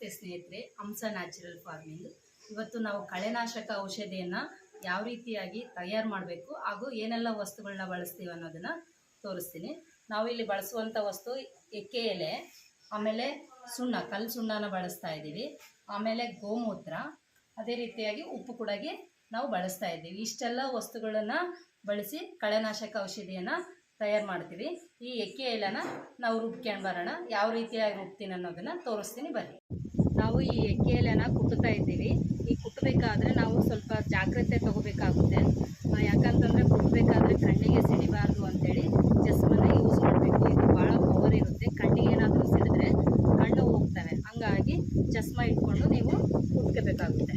ನಮಸ್ತೆ ಸ್ನೇಹಿತರೆ, ಹಂಸ natural farming ಇವತ್ತು ನಾವು ಕಳೆನಾಶಕ ಔಷಧಿಯನ್ನು ಯಾವ ರೀತಿಯಾಗಿ ತಯಾರು ಮಾಡಬೇಕು ಹಾಗೂ ಏನೆಲ್ಲ ವಸ್ತುಗಳನ್ನ ಬಳಸ್ತೀವಿ ಅನ್ನೋದನ್ನು ತೋರಿಸ್ತೀನಿ. ನಾವು ಇಲ್ಲಿ ಬಳಸುವಂಥ ವಸ್ತು ಎಕ್ಕೆ ಎಲೆ, ಆಮೇಲೆ ಸುಣ್ಣ ಕಲ್ಲು ಸುಣ್ಣನ ಬಳಸ್ತಾ ಇದ್ದೀವಿ. ಆಮೇಲೆ ಗೋಮೂತ್ರ, ಅದೇ ರೀತಿಯಾಗಿ ಉಪ್ಪು ಕೂಡಗೆ ನಾವು ಬಳಸ್ತಾ ಇದ್ದೀವಿ. ಇಷ್ಟೆಲ್ಲ ವಸ್ತುಗಳನ್ನು ಬಳಸಿ ಕಳೆನಾಶಕ ಔಷಧಿಯನ್ನು ತಯಾರು ಮಾಡ್ತೀವಿ. ಈ ಎಕ್ಕೆ ಎಲೆನ ನಾವು ರುಬ್ಕೊಂಡು ಬರೋಣ, ಯಾವ ರೀತಿಯಾಗಿ ರುಬ್ತೀನಿ ಅನ್ನೋದನ್ನು ತೋರಿಸ್ತೀನಿ, ಬನ್ನಿ. ನಾವು ಈ ಎಕ್ಕೆ ಎಲೆನ ಕುಟ್ಟುತ್ತಾ ಇದ್ದೀವಿ. ಈ ಕುಟ್ಟಬೇಕಾದ್ರೆ ನಾವು ಸ್ವಲ್ಪ ಜಾಗ್ರತೆ ತಗೋಬೇಕಾಗುತ್ತೆ. ಯಾಕಂತಂದರೆ ಕುಟ್ಟಬೇಕಾದ್ರೆ ಕಣ್ಣಿಗೆ ಸಿಡಿಬಾರ್ದು ಅಂತೇಳಿ ಚಸ್ಮನ ಯೂಸ್ ಮಾಡಬೇಕು. ಇದು ಭಾಳ ಪವರ್ ಇರುತ್ತೆ. ಕಣ್ಣಿಗೆ ಏನಾದರೂ ಸಿಡಿದ್ರೆ ಕಣ್ಣು ಹೋಗ್ತವೆ. ಹಂಗಾಗಿ ಚಸ್ಮ ಇಟ್ಕೊಂಡು ನೀವು ಕುಟ್ಕೋಬೇಕಾಗುತ್ತೆ.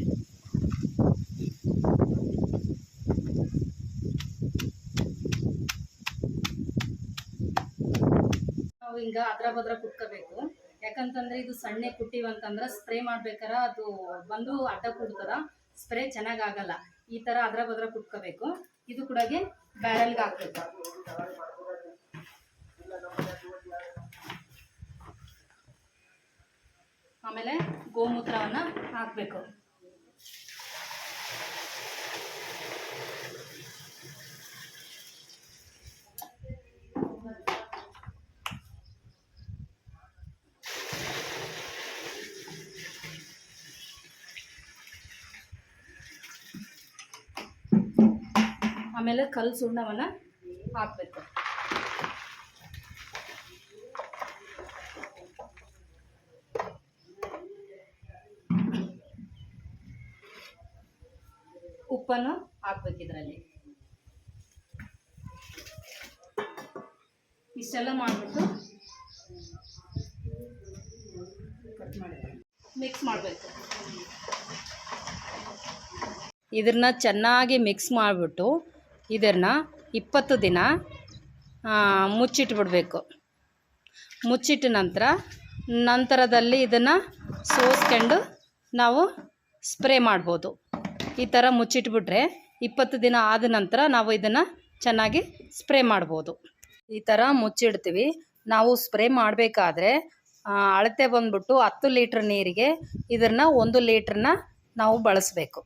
ನಾವು ಹಿಂಗೆ ಅದ್ರ ಬದ್ರ ಕುಟ್ಕೋಬೇಕು. ಯಾಕಂತಂದ್ರೆ ಇದು ಸಣ್ಣ ಕುಟ್ಟಿವಂತಂದ್ರೆ ಸ್ಪ್ರೇ ಮಾಡ್ಬೇಕಾರ ಅದು ಬಂದು ಅಡ್ಡ ಕುಡ್ತದ ಸ್ಪ್ರೇ ಚೆನ್ನಾಗ್ ಆಗಲ್ಲ ಈ ತರ ಅದ್ರ ಬದ್ರ ಕುಟ್ಕೋಬೇಕು. ಇದು ಕೂಡಗೆ ಬ್ಯಾರಲ್ಗೆ ಹಾಕ್ಬೇಕು. ಆಮೇಲೆ ಗೋಮೂತ್ರವನ್ನ ಹಾಕ್ಬೇಕು. ಆಮೇಲೆ ಕಲ್ಲು ಸುಣ್ಣವನ್ನ ಹಾಕ್ಬೇಕು. ಉಪ್ಪನ್ನು ಹಾಕ್ಬೇಕು ಇದರಲ್ಲಿ. ಇಷ್ಟೆಲ್ಲ ಮಾಡಿಬಿಟ್ಟು ಮಿಕ್ಸ್ ಮಾಡಬೇಕು. ಇದನ್ನ ಚೆನ್ನಾಗಿ ಮಿಕ್ಸ್ ಮಾಡಿಬಿಟ್ಟು ಇದನ್ನ ಇಪ್ಪತ್ತು ದಿನ ಮುಚ್ಚಿಟ್ಬಿಡಬೇಕು. ಮುಚ್ಚಿಟ್ಟ ನಂತರ ನಂತರದಲ್ಲಿ ಇದನ್ನು ಸೋಸ್ಕೊಂಡು ನಾವು ಸ್ಪ್ರೇ ಮಾಡ್ಬೋದು. ಈ ಥರ ಮುಚ್ಚಿಟ್ಬಿಟ್ರೆ ಇಪ್ಪತ್ತು ದಿನ ಆದ ನಂತರ ನಾವು ಇದನ್ನು ಚೆನ್ನಾಗಿ ಸ್ಪ್ರೇ ಮಾಡ್ಬೋದು. ಈ ಥರ ಮುಚ್ಚಿಡ್ತೀವಿ. ನಾವು ಸ್ಪ್ರೇ ಮಾಡಬೇಕಾದ್ರೆ ಅಳತೆ ಬಂದ್ಬಿಟ್ಟು ಹತ್ತು ಲೀಟ್ರ್ ನೀರಿಗೆ ಇದನ್ನು ಒಂದು ಲೀಟ್ರನ್ನ ನಾವು ಬಳಸಬೇಕು.